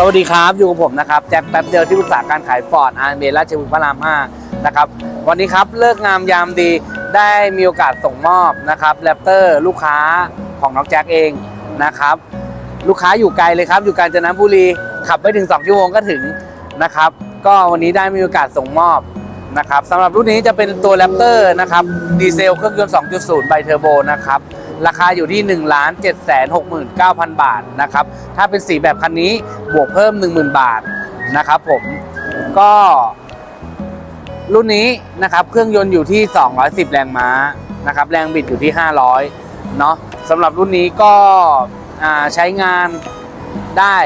สวัสดีครับอยู่กับผมนะครับแจ็คแป๊บเดียวที่ปรึกษาการขายฟอร์ดอาร์เมราชบุรีพระราม5นะครับวันนี้ครับเลิกงามยามดีได้มีโอกาสส่งมอบนะครับแรปเตอร์ลูกค้าของน้องแจ็คเองนะครับลูกค้าอยู่ไกลเลยครับอยู่กาญจนบุรีขับไปถึง2ชั่วโมงก็ถึงนะครับก็วันนี้ได้มีโอกาสส่งมอบนะครับสำหรับรุ่นนี้จะเป็นตัวแรปเตอร์นะครับดีเซลเครื่องยนต์ 2.0 ไบเทอร์โบนะครับ ราคาอยู่ที่ 1 7 6 9 0 0 0 บาทนะครับ ถ้าเป็นสีแบบคันนี้บวกเพิ่ม 10,000 บาทนะครับผมก็รุ่นนี้นะครับเครื่องยนต์อยู่ที่ 210 แรงม้านะครับแรงบิดอยู่ที่ 500เนาะสำหรับรุ่นนี้ก็ใช้งานได้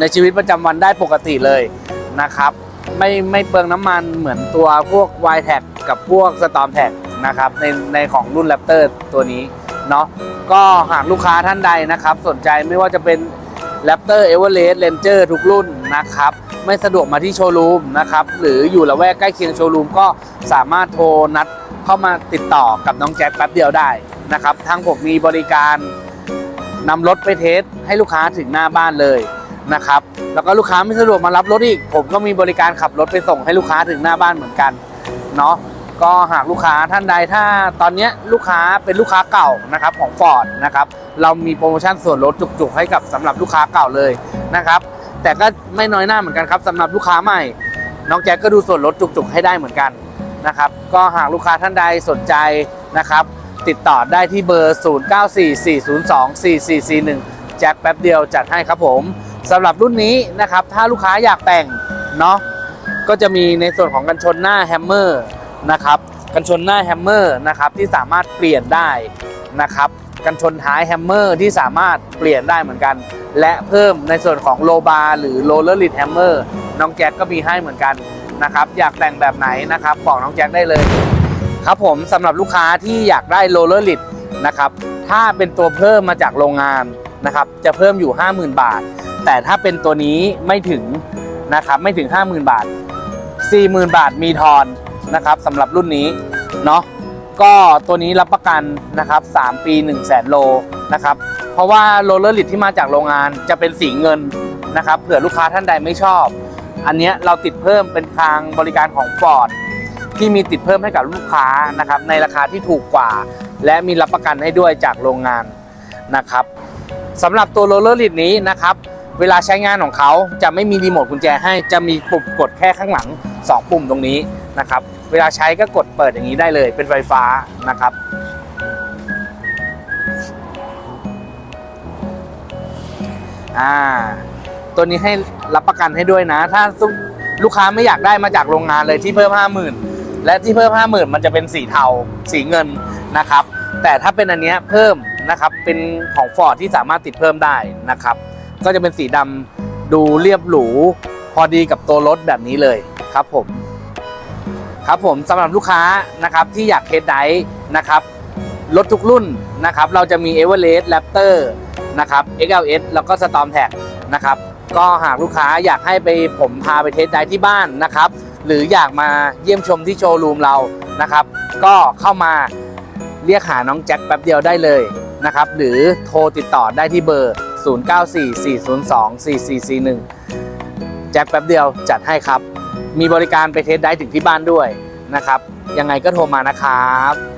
ในชีวิตประจำวันได้ปกติเลยนะครับ ไม่ไม่เปลืองน้ำมันเหมือนตัวพวก y t a g กับพวก Storm t a g นะครับในในของรุ่น Raptor ตัวนี้เนาะก็หากลูกค้าท่านใดนะครับ สนใจไม่ว่าจะเป็น Raptor Everest Ranger ทุกรุ่นนะครับ ไม่สะดวกมาที่โชว์รูมนะครับ หรืออยู่ละแวกใกล้เคียงโชว์รูมก็สามารถโทรนัดเข้ามาติดต่อกับน้องแจ็คแป๊บเดียวได้นะครับทางผมมีบริการนำรถไปเทสให้ลูกค้าถึงหน้าบ้านเลยนะครับ แล้วก็ลูกค้าไม่สะดวกมารับรถอีก ผมก็มีบริการขับรถไปส่งให้ลูกค้าถึงหน้าบ้านเหมือนกันเนาะ ก็หากลูกค้าท่านใดถ้าตอนนี้ลูกค้าเป็นลูกค้าเก่านะครับของ Ford นะครับเรามีโปรโมชั่นส่วนลดจุกๆ ให้กับสำหรับลูกค้าเก่าเลยนะครับแต่ก็ไม่น้อยหน้าเหมือนกันครับสำหรับลูกค้าใหม่ น้องแจ็คก็ดูส่วนลดจุกๆ ให้ได้เหมือนกันนะครับก็หากลูกค้าท่านใดสนใจนะครับติดต่อได้ที่เบอร์ 0944024441 แจ็คแป๊บเดียวจัดให้ครับผมสำหรับรุ่นนี้นะครับถ้าลูกค้าอยากแต่งเนาะก็จะมีในส่วนของกันชนหน้าแฮมเมอร์ นะครับ กันชนหน้าแฮมเมอร์นะครับที่สามารถเปลี่ยนได้นะครับ กันชนท้ายแฮมเมอร์ที่สามารถเปลี่ยนได้เหมือนกัน และเพิ่มในส่วนของโลบาร์หรือโรลเลอร์ลิดแฮมเมอร์น้องแจ็คก็มีให้เหมือนกันนะครับอยากแต่งแบบไหนนะครับบอกน้องแจ็คได้เลยครับผมสำหรับลูกค้าที่อยากได้โรลเลอร์ลิดนะครับถ้าเป็นตัวเพิ่มมาจากโรงงานนะครับจะเพิ่มอยู่ 50,000 บาท แต่ถ้าเป็นตัวนี้ไม่ถึงนะครับไม่ถึง 50,000 บาท 40,000 บาทมีทอน นะครับสำหรับรุ่นนี้เนาะก็ตัวนี้รับประกันนะครับ 3 ปี 1 0 0 0 0แโลนะครับ เพราะว่าโรลเลอร์ลิดที่มาจากโรงงานจะเป็นสีเงินนะครับเผื่อลูกค้าท่านใดไม่ชอบ อันเนี้ยเราติดเพิ่มเป็นทางบริการของ Ford ที่มีติดเพิ่มให้กับลูกค้านะครับ ในราคาที่ถูกกว่า และมีรับประกันให้ด้วยจากโรงงานนะครับสำหรับตัวโรลเลอร์ลิดนี้นะครับ เวลาใช้งานของเขาจะไม่มีรีโมทกุญแจให้จะมีปุ่มกดแค่ข้างหลัง 2 ปุ่มตรงนี้นะครับ เวลาใช้ก็กดเปิดอย่างนี้ได้เลยเป็นไฟฟ้านะครับ อ่า ตัวนี้ให้รับประกันให้ด้วยนะ ถ้าลูกค้าไม่อยากได้มาจากโรงงานเลยที่เพิ่ม 50,000 และที่เพิ่ม 50,000 มันจะเป็นสีเทาสีเงินนะครับ แต่ถ้าเป็นอันนี้เพิ่มนะครับเป็นของฟอร์ดที่สามารถติดเพิ่มได้นะครับ ก็จะเป็นสีดำดูเรียบหรูพอดีกับตัวรถแบบนี้เลย ครับผมครับผมสำหรับลูกค้านะครับที่อยากเทสไดฟ์นะครับรถทุกรุ่นนะครับเราจะมี e v e r e s t Raptor นะครับ XLS แล้วก็ Storm t a g นะครับก็หากลูกค้าอยากให้ไปผมพาไปเทสไดฟ์ที่บ้านนะครับ หรืออยากมาเยี่ยมชมที่โชว์รูมเรานะครับ ก็เข้ามาเรียกหาน้องแจ็คแป๊บเดียวได้เลยนะครับ หรือโทรติดต่อได้ที่เบอร์ 0944024441 แจ็คแป๊บเดียวจัดให้ครับ มีบริการไปเทสได้ถึงที่บ้านด้วยนะครับ ยังไงก็โทรมานะครับ